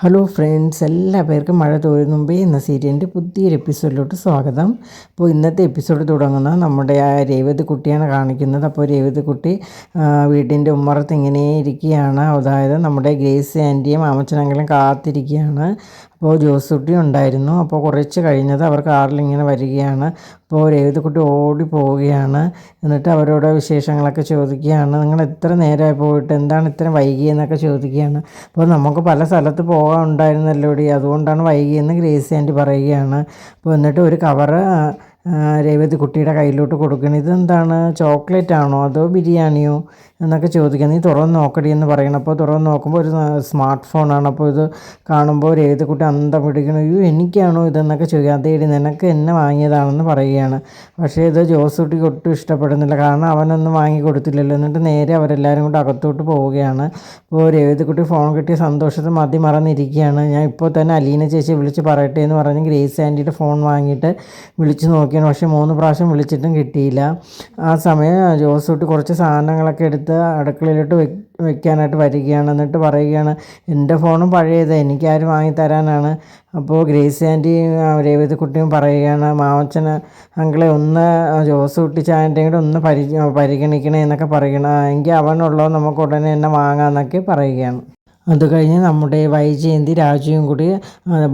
Hello friends എല്ലാവർക്കും മഴ തോരും മുമ്പേ എന്ന സീരിയലിന്റെ പുതിയൊരു എപ്പിസോഡിലോട്ട് സ്വാഗതം. അപ്പോൾ ഇന്നത്തെ എപ്പിസോഡ് തുടങ്ങുന്ന നമ്മുടെ ആ രേവതി കുട്ടിയാണ് കാണിക്കുന്നത്. അപ്പോൾ രേവതി കുട്ടി വീടിന്റെ ഉമ്മറത്ത് ഇങ്ങനെ ഇരിക്കുകയാണ്. അതായത് നമ്മുടെ ഗ്രേസ് ആന്റിയും അമ്മച്ചനങ്ങളും കാത്തിരിക്കുകയാണ്. അപ്പോൾ ജോസുട്ടി ഉണ്ടായിരുന്നു. അപ്പോൾ കുറച്ച് കഴിഞ്ഞത് അവർ കാറിൽ ഇങ്ങനെ വരികയാണ്. അപ്പോൾ രേവതിക്കുട്ടി ഓടി പോവുകയാണ്. എന്നിട്ട് അവരോട് വിശേഷങ്ങളൊക്കെ ചോദിക്കുകയാണ്. നിങ്ങൾ എത്ര നേരമായി പോയിട്ട്? എന്താണ് ഇത്രയും വൈകിയെന്നൊക്കെ ചോദിക്കുകയാണ്. അപ്പോൾ നമുക്ക് പല സ്ഥലത്ത് പോകാൻ ഉണ്ടായിരുന്നല്ലോ അതുകൊണ്ടാണ് വൈകിയെന്ന് ഗ്രേസി ആന്റി പറയുകയാണ്. അപ്പോൾ എന്നിട്ട് ഒരു കവറ് രേവതി കുട്ടിയുടെ കയ്യിലോട്ട് കൊടുക്കണം ഇതെന്താണ്? ചോക്ലേറ്റ് ആണോ അതോ ബിരിയാണിയോ? എന്നൊക്കെ ചോദിക്കുക നീ തുറന്ന് നോക്കടി എന്ന് പറയണം അപ്പോൾ തുറന്ന് നോക്കുമ്പോൾ ഒരു സ്മാർട്ട് ഫോണാണ് അപ്പോൾ ഇത് കാണുമ്പോൾ ഒരു ഏത് കുട്ടി അന്തം പിടിക്കണം അയ്യോ എനിക്കാണോ ഇതെന്നൊക്കെ ചോദിക്കുക അതേടി നിനക്ക് എന്നെ വാങ്ങിയതാണെന്ന് പറയുകയാണ്. പക്ഷേ ഇത് ജോസ് കുട്ടിക്ക് ഒട്ടും ഇഷ്ടപ്പെടുന്നില്ല. കാരണം അവനൊന്നും വാങ്ങി കൊടുത്തില്ലല്ലോ. എന്നിട്ട് നേരെ അവരെല്ലാവരും കൂടെ അകത്തോട്ട് പോവുകയാണ്. അപ്പോൾ ഒരു ഏത് കുട്ടി ഫോൺ കിട്ടിയ സന്തോഷത്തിൽ മതി മറന്നിരിക്കുകയാണ്. ഞാൻ ഇപ്പോൾ തന്നെ അലീന ചേച്ചി വിളിച്ച് പറയട്ടെ എന്ന് പറഞ്ഞ് ഗ്രേസ് ആന്റിയുടെ ഫോൺ വാങ്ങിയിട്ട് വിളിച്ച് നോക്കിയാണ്. പക്ഷേ മൂന്ന് പ്രാവശ്യം വിളിച്ചിട്ടും കിട്ടിയില്ല. ആ സമയം ജോസ് കുട്ടി കുറച്ച് സാധനങ്ങളൊക്കെ എടുത്ത് അടുക്കളയിലോട്ട് വെക്കാനായിട്ട് വരികയാണ്. എന്നിട്ട് പറയുകയാണ് എന്റെ ഫോണും പഴയത് എനിക്കാരും വാങ്ങി തരാനാണ് അപ്പോൾ ഗ്രേസ് ആന്റിയും രേവതി കുട്ടിയും പറയുകയാണ് മാവച്ചന് അങ്കിളെ ഒന്ന് ജോസ് കുട്ടിച്ചാന്റെ കൂടെ ഒന്ന് പരി പരിഗണിക്കണേ എന്നൊക്കെ പറയണം എങ്കിൽ അവനുള്ളത് നമുക്ക് ഉടനെ തന്നെ വാങ്ങാമെന്നൊക്കെ പറയുകയാണ്. അത് കഴിഞ്ഞ് നമ്മുടെ വൈജയന്തി രാജുവും കൂടി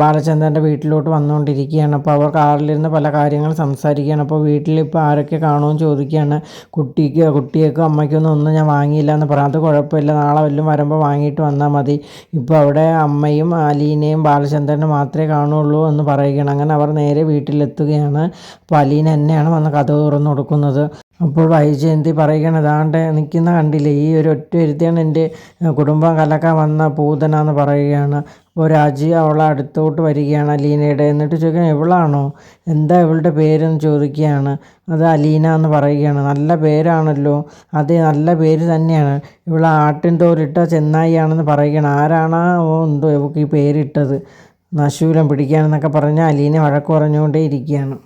ബാലചന്ദ്രന്റെ വീട്ടിലോട്ട് വന്നുകൊണ്ടിരിക്കുകയാണ്. അപ്പോൾ അവർ കാറിലിരുന്ന് പല കാര്യങ്ങൾ സംസാരിക്കുകയാണ്. അപ്പോൾ വീട്ടിൽ ഇപ്പോൾ ആരൊക്കെ കാണുമെന്ന് ചോദിക്കുകയാണ്. കുട്ടിക്ക് കുട്ടിയേക്കും അമ്മയ്ക്കൊന്നും ഒന്നും ഞാൻ വാങ്ങിയില്ല എന്ന് പറയാം അത് കുഴപ്പമില്ല. നാളെ വല്ലതും വരുമ്പോൾ വാങ്ങിയിട്ട് വന്നാൽ മതി. ഇപ്പോൾ അവിടെ അമ്മയും അലീനയും ബാലചന്ദ്രനും മാത്രമേ കാണുള്ളൂ എന്ന് പറയുകയാണ്. അങ്ങനെ അവർ നേരെ വീട്ടിലെത്തുകയാണ്. അപ്പോൾ അലീന എന്നെയാണ് വന്ന് കഥ തുറന്നു കൊടുക്കുന്നത്. അപ്പോൾ വൈജയന്തി പറയുകയാണ് അതാണ്ട് നിൽക്കുന്ന കണ്ടില്ലേ ഈ ഒരു ഒറ്റ ഒരുത്തിയാണ് എന്റെ കുടുംബം കലക്കാൻ വന്ന പൂതനാന്ന് പറയുകയാണ്. അപ്പോൾ രാജി അവളെ അടുത്തോട്ട് വരികയാണ് അലീനയുടെ എന്നിട്ട് ചോദിക്കാൻ എവളാണോ എന്താ ഇവളുടെ പേരെന്ന് ചോദിക്കുകയാണ്. അത് അലീന എന്ന് പറയുകയാണ്. നല്ല പേരാണല്ലോ അതെ നല്ല പേര് തന്നെയാണ്. ഇവൾ ആട്ടിൻ തോലിട്ട ചെന്നായിയാണെന്ന് പറയുകയാണ്. ആരാണോ എന്തോ ഇവൾക്ക് ഈ പേരിട്ടത്? നശൂലം പിടിക്കാനെന്നൊക്കെ പറഞ്ഞ് അലീന വഴക്ക് പറഞ്ഞുകൊണ്ടേ ഇരിക്കുകയാണ്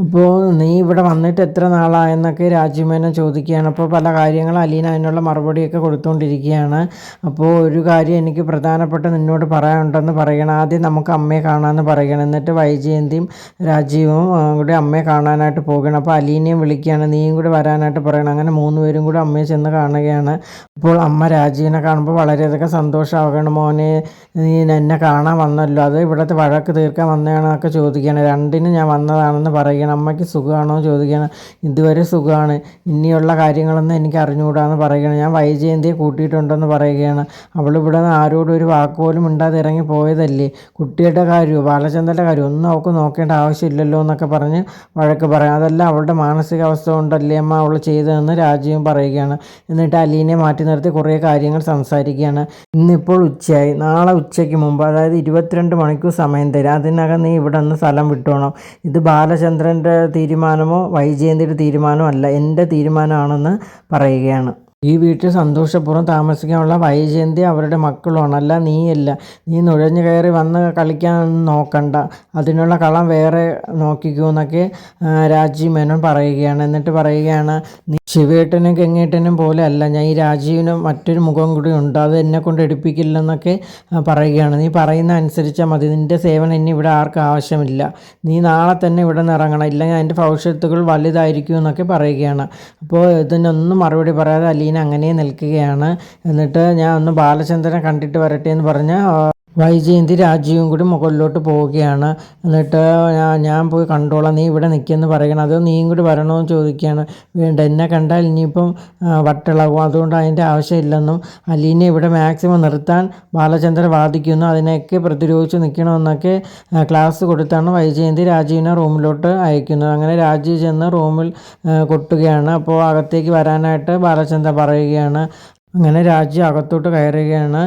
അപ്പോൾ നീ ഇവിടെ വന്നിട്ട് എത്ര നാളായെന്നൊക്കെ രാജ്യമേനെ ചോദിക്കുകയാണ്. അപ്പോൾ പല കാര്യങ്ങൾ അലീന അതിനുള്ള മറുപടിയൊക്കെ കൊടുത്തുകൊണ്ടിരിക്കുകയാണ് അപ്പോൾ ഒരു കാര്യം എനിക്ക് പ്രധാനപ്പെട്ട നിന്നോട് പറയാനുണ്ടെന്ന് പറയണം. ആദ്യം നമുക്ക് അമ്മയെ കാണാമെന്ന് പറയണം. എന്നിട്ട് വൈജയന്തിയും രാജീവും കൂടി അമ്മയെ കാണാനായിട്ട് പോകണം. അപ്പോൾ അലീനയും വിളിക്കുകയാണ്. നീയും കൂടി വരാനായിട്ട് പറയണം. അങ്ങനെ മൂന്ന് പേരും കൂടി അമ്മയെ ചെന്ന് കാണുകയാണ്. അപ്പോൾ അമ്മ രാജീവിനെ കാണുമ്പോൾ വളരെയധികം സന്തോഷമാകണം മോനെ നീ എന്നെ കാണാൻ വന്നല്ലോ. അത് ഇവിടുത്തെ വഴക്ക് തീർക്കാൻ വന്നതാണെന്നൊക്കെ ചോദിക്കുകയാണ്. രണ്ടിനും ഞാൻ വന്നതാണെന്ന് പറയുക ചോദിക്കണം അമ്മയ്ക്ക് സുഖമാണോ ചോദിക്കുകയാണ്. ഇതുവരെ സുഖമാണ്. ഇനിയുള്ള കാര്യങ്ങളൊന്നും എനിക്ക് അറിഞ്ഞുകൂടാന്ന് പറയുകയാണ്. ഞാൻ വൈജയന്തിയെ കൂട്ടിയിട്ടുണ്ടെന്ന് പറയുകയാണ്. അവൾ ഇവിടെ നിന്ന് ആരോടും ഒരു വാക്ക് പോലും മിണ്ടാതെ ഇറങ്ങി പോയതല്ലേ? കുട്ടിയുടെ കാര്യമോ ബാലചന്ദ്രന്റെ കാര്യം ഒന്നും അവൾക്ക് നോക്കേണ്ട ആവശ്യമില്ലല്ലോ എന്നൊക്കെ പറഞ്ഞ് വഴക്ക് പറയാം. അതല്ല അവളുടെ മാനസികാവസ്ഥ കൊണ്ടല്ലേ അമ്മ അവൾ ചെയ്തതെന്ന് രാജീവും പറയുകയാണ്. എന്നിട്ട് അലീനെ മാറ്റി നിർത്തി കുറേ കാര്യങ്ങൾ സംസാരിക്കുകയാണ്. ഇന്നിപ്പോൾ ഉച്ചയായി. നാളെ ഉച്ചയ്ക്ക് മുമ്പ് അതായത് ഇരുപത്തിരണ്ട് മണിക്കൂർ സമയം തരാം. അതിനകം നീ ഇവിടെ നിന്ന് സ്ഥലം വിട്ടോണം. ഇത് ബാലചന്ദ്രൻ സുരേന്ദ്രന്റെ തീരുമാനമോ വൈജയന്തിയുടെ തീരുമാനമോ അല്ല എന്റെ തീരുമാനമാണെന്ന് പറയുകയാണ്. ഈ വീട്ടിൽ സന്തോഷപൂർവം താമസിക്കാനുള്ള വൈജയന്തി അവരുടെ മക്കളുമാണ് അല്ല നീയല്ല. നീ നുഴഞ്ഞു കയറി വന്ന് കളിക്കാൻ നോക്കണ്ട. അതിനുള്ള കളം വേറെ നോക്കിക്കൂ എന്നൊക്കെ രാജീവ് മേനോൻ പറയുകയാണ്. എന്നിട്ട് പറയുകയാണ് നീ ശിവേട്ടനും കെങ്ങേട്ടനും പോലെ അല്ല. ഞാൻ ഈ രാജീവിനും മറ്റൊരു മുഖം കൂടി ഉണ്ട്. അത് എന്നെ കൊണ്ട് എടുപ്പിക്കില്ലെന്നൊക്കെ പറയുകയാണ്. നീ പറയുന്ന അനുസരിച്ചാൽ മതി. നിന്റെ സേവനം ഇനി ഇവിടെ ആർക്കും ആവശ്യമില്ല. നീ നാളെ തന്നെ ഇവിടെ നിന്ന് ഇറങ്ങണം. ഇല്ലെങ്കിൽ അതിന്റെ ഭവിഷ്യത്തുകൾ വലുതായിരിക്കും എന്നൊക്കെ പറയുകയാണ്. അപ്പോൾ ഇതിനൊന്നും മറുപടി പറയാതെ അങ്ങനെ നിൽക്കുകയാണ്. എന്നിട്ട് ഞാൻ ഒന്ന് ബാലചന്ദ്രനെ കണ്ടിട്ട് വരട്ടെ എന്ന് പറഞ്ഞ് വൈജയന്തി രാജീവും കൂടി മുകളിലോട്ട് പോവുകയാണ്. എന്നിട്ട് ഞാൻ പോയി കണ്ടോളാം. നീ ഇവിടെ നിൽക്കുമെന്ന് പറയണം. അത് നീയും കൂടി വരണമെന്ന് ചോദിക്കുകയാണ്. വേണ്ട എന്നെ കണ്ടാൽ ഇനിയിപ്പം വട്ടിളകും. അതുകൊണ്ട് അതിന്റെ ആവശ്യമില്ലെന്നും അലീനെ ഇവിടെ മാക്സിമം നിർത്താൻ ബാലചന്ദ്രൻ വാദിക്കുന്നു. അതിനെയൊക്കെ പ്രതിരോധിച്ച് നിൽക്കണമെന്നൊക്കെ ക്ലാസ് കൊടുത്താണ് വൈജയന്തി രാജീവിനെ റൂമിലോട്ട് അയക്കുന്നത്. അങ്ങനെ രാജീവ് ചെന്ന് റൂമിൽ കൊട്ടുകയാണ്. അപ്പോൾ അകത്തേക്ക് വരാനായിട്ട് ബാലചന്ദ്രൻ പറയുകയാണ്. അങ്ങനെ രാജീവ് അകത്തോട്ട് കയറുകയാണ്.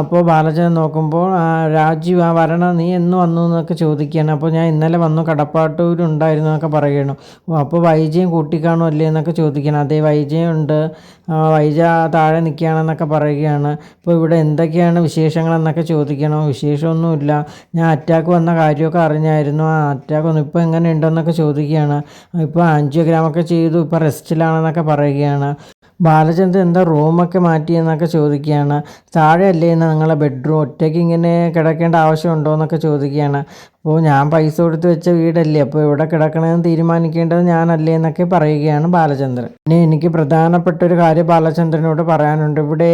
അപ്പോൾ ബാലചന്ദ്രൻ നോക്കുമ്പോൾ രാജീവ് ആ വരണം നീ എന്ന് വന്നു എന്നൊക്കെ ചോദിക്കുകയാണ്. അപ്പോൾ ഞാൻ ഇന്നലെ വന്നു കടപ്പാട്ടൂരുണ്ടായിരുന്നു എന്നൊക്കെ പറയുകയാണ് അപ്പോൾ വൈജയും കൂട്ടിക്കാണോ അല്ലേ എന്നൊക്കെ ചോദിക്കണം അതേ വൈജയുണ്ട് വൈജ താഴെ നിൽക്കുകയാണെന്നൊക്കെ പറയുകയാണ്. ഇപ്പോൾ ഇവിടെ എന്തൊക്കെയാണ് വിശേഷങ്ങളെന്നൊക്കെ ചോദിക്കണം വിശേഷമൊന്നുമില്ല. ഞാൻ അറ്റാക്ക് വന്ന കാര്യമൊക്കെ അറിഞ്ഞായിരുന്നു. ആ അറ്റാക്ക് ഒന്നും ഇപ്പോൾ എങ്ങനെ ഉണ്ടെന്നൊക്കെ ചോദിക്കുകയാണ്. ഇപ്പോൾ ആൻജിയോഗ്രാമൊക്കെ ചെയ്തു. ഇപ്പോൾ റെസ്റ്റിലാണെന്നൊക്കെ പറയുകയാണ്. ബാലചന്ദ്രൻ എന്താ റൂമൊക്കെ മാറ്റിയെന്നൊക്കെ ചോദിക്കുകയാണ്. താഴെയല്ലേ എന്ന് നിങ്ങളെ ബെഡ്റൂം ഒറ്റയ്ക്ക് ഇങ്ങനെ കിടക്കേണ്ട ആവശ്യമുണ്ടോ എന്നൊക്കെ ചോദിക്കുകയാണ്. അപ്പോൾ ഞാൻ പൈസ കൊടുത്ത് വെച്ച വീടല്ലേ? അപ്പോൾ ഇവിടെ കിടക്കണമെന്ന് തീരുമാനിക്കേണ്ടത് ഞാനല്ലേ എന്നൊക്കെ പറയുകയാണ് ബാലചന്ദ്രൻ. പിന്നെ എനിക്ക് പ്രധാനപ്പെട്ട ഒരു കാര്യം ബാലചന്ദ്രനോട് പറയാനുണ്ട്. ഇവിടെ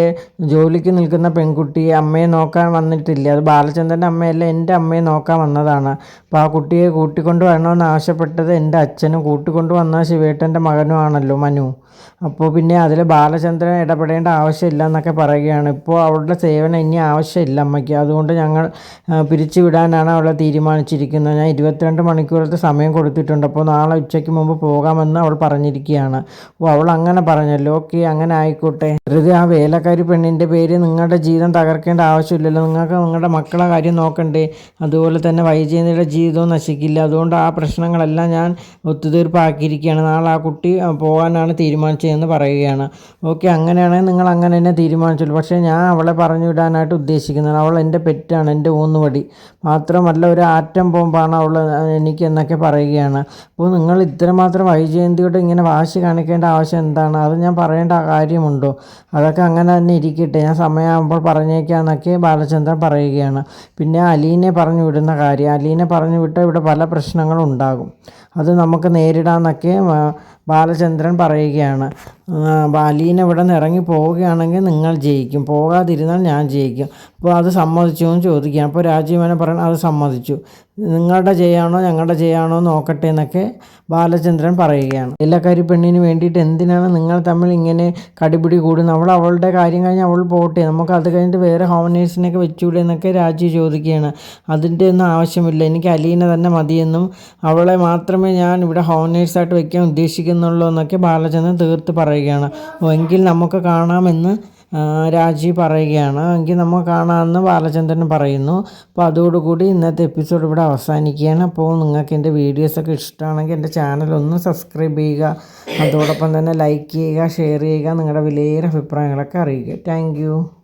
ജോലിക്ക് നിൽക്കുന്ന പെൺകുട്ടി അമ്മയെ നോക്കാൻ വന്നിട്ടില്ല. അത് ബാലചന്ദ്രന്റെ അമ്മയല്ല എന്റെ അമ്മയെ നോക്കാൻ വന്നതാണ്. അപ്പോൾ ആ കുട്ടിയെ കൂട്ടിക്കൊണ്ട് വരണമെന്ന് ആവശ്യപ്പെട്ടത് എന്റെ അച്ഛനും കൂട്ടിക്കൊണ്ട് വന്ന ശിവേട്ടന്റെ മകനുമാണല്ലോ മനു. അപ്പോൾ പിന്നെ അതിൽ ബാലചന്ദ്രൻ ഇടപെടേണ്ട ആവശ്യമില്ല എന്നൊക്കെ പറയുകയാണ്. ഇപ്പോൾ അവളുടെ സേവനം ഇനി ആവശ്യമില്ല അമ്മയ്ക്ക്. അതുകൊണ്ട് ഞങ്ങൾ പിരിച്ചുവിടാനാണ് അവളെ അവളെ തീരുമാനിച്ചിരിക്കുന്നത് ഞാൻ ഇരുപത്തിരണ്ട് മണിക്കൂറത്തെ സമയം കൊടുത്തിട്ടുണ്ട്. അപ്പോൾ നാളെ ഉച്ചയ്ക്ക് മുമ്പ് പോകാമെന്ന് അവൾ പറഞ്ഞിരിക്കുകയാണ്. ഓ അവൾ അങ്ങനെ പറഞ്ഞല്ലോ. ഓക്കെ അങ്ങനെ ആയിക്കോട്ടെ. വെറുതെ ആ വേലക്കാരി പെണ്ണിന്റെ പേര് നിങ്ങളുടെ ജീവിതം തകർക്കേണ്ട ആവശ്യമില്ലല്ലോ. നിങ്ങൾക്ക് നിങ്ങളുടെ മക്കളെ കാര്യം നോക്കണ്ടേ? അതുപോലെ തന്നെ വൈജയന്തിയുടെ ജീവിതവും നശിക്കില്ല. അതുകൊണ്ട് ആ പ്രശ്നങ്ങളെല്ലാം ഞാൻ ഒത്തുതീർപ്പാക്കിയിരിക്കുകയാണ്. നാളെ ആ കുട്ടി പോകാനാണ് തീരുമാനിച്ചതെന്ന് പറയുകയാണ്. ഓക്കെ അങ്ങനെയാണെങ്കിൽ നിങ്ങൾ അങ്ങനെ തന്നെ തീരുമാനിച്ചുള്ളൂ പക്ഷേ ഞാൻ അവളെ പറഞ്ഞു വിടാനായിട്ട് ഉദ്ദേശിക്കുന്നത് അവൾ എന്റെ പെറ്റാണ് എന്റെ ഊന്നുവടി. മാത്രമല്ല ഒരു ആറ്റം ബോംബാണ് അവൾ എനിക്ക് എന്നൊക്കെ പറയുകയാണ്. അപ്പോൾ നിങ്ങൾ ഇത്രമാത്രം വൈജയന്തിയോട് ഇങ്ങനെ വാശി കാണിക്കേണ്ട ആവശ്യം എന്താണ്? അത് ഞാൻ പറയേണ്ട കാര്യമുണ്ടോ? അതൊക്കെ അങ്ങനെ തന്നെ ഇരിക്കട്ടെ. ഞാൻ സമയമാകുമ്പോൾ പറഞ്ഞേക്കാന്നൊക്കെ ബാലചന്ദ്രൻ പറയുകയാണ്. പിന്നെ അലീനെ പറഞ്ഞു വിടുന്ന കാര്യം. അലീനെ പറഞ്ഞു വിട്ടാൽ ഇവിടെ പല പ്രശ്നങ്ങളും ഉണ്ടാകും. അത് നമുക്ക് നേരിടാമെന്നൊക്കെ ബാലചന്ദ്രൻ പറയുകയാണ് ബാലീന ഇവിടെ നിന്ന് ഇറങ്ങി പോവുകയാണെങ്കിൽ നിങ്ങൾ ജയിക്കും. പോകാതിരുന്നാൽ ഞാൻ ജയിക്കും. അപ്പോൾ അത് സമ്മതിച്ചു എന്ന് ചോദിക്കുകയാണ്. അപ്പോൾ രാജീവനെ പറയണം അത് സമ്മതിച്ചു. നിങ്ങളുടെ ചെയ്യാണോ ഞങ്ങളുടെ ചെയ്യാണോ നോക്കട്ടെ എന്നൊക്കെ ബാലചന്ദ്രൻ പറയുകയാണ്. ഇല്ലക്കാരി പെണ്ണിന് വേണ്ടിയിട്ട് എന്തിനാണ് നിങ്ങൾ തമ്മിൽ ഇങ്ങനെ കടിപിടി കൂടുന്നത്? അവൾ അവളുടെ കാര്യം കഴിഞ്ഞ് അവൾ പോട്ടെ. നമുക്ക് അത് കഴിഞ്ഞിട്ട് വേറെ ഹോമനേഴ്സിനൊക്കെ വെച്ചുകൂടെ എന്നൊക്കെ രാജി ചോദിക്കുകയാണ്. അതിന്റെ ഒന്നും ആവശ്യമില്ല. എനിക്ക് അലീന തന്നെ മതിയെന്നും അവളെ മാത്രമേ ഞാൻ ഇവിടെ ഹോമനേഴ്സായിട്ട് വയ്ക്കാൻ ഉദ്ദേശിക്കുന്നുള്ളൂ എന്നൊക്കെ ബാലചന്ദ്രൻ തീർത്ത് പറയുകയാണ്. എങ്കിൽ നമുക്ക് കാണാമെന്ന് രാജി പറയുകയാണ്. എങ്കിൽ നമ്മൾ കാണാമെന്ന് ബാലചന്ദ്രൻ പറയുന്നു. അപ്പോൾ അതോടുകൂടി ഇന്നത്തെ എപ്പിസോഡ് ഇവിടെ അവസാനിക്കുകയാണ്. അപ്പോൾ നിങ്ങൾക്ക് എന്റെ വീഡിയോസൊക്കെ ഇഷ്ടമാണെങ്കിൽ എന്റെ ചാനൽ ഒന്ന് സബ്സ്ക്രൈബ് ചെയ്യുക. അതോടൊപ്പം തന്നെ ലൈക്ക് ചെയ്യുക ഷെയർ ചെയ്യുക. നിങ്ങളുടെ വിലയേറെ അഭിപ്രായങ്ങളൊക്കെ അറിയിക്കുക. താങ്ക്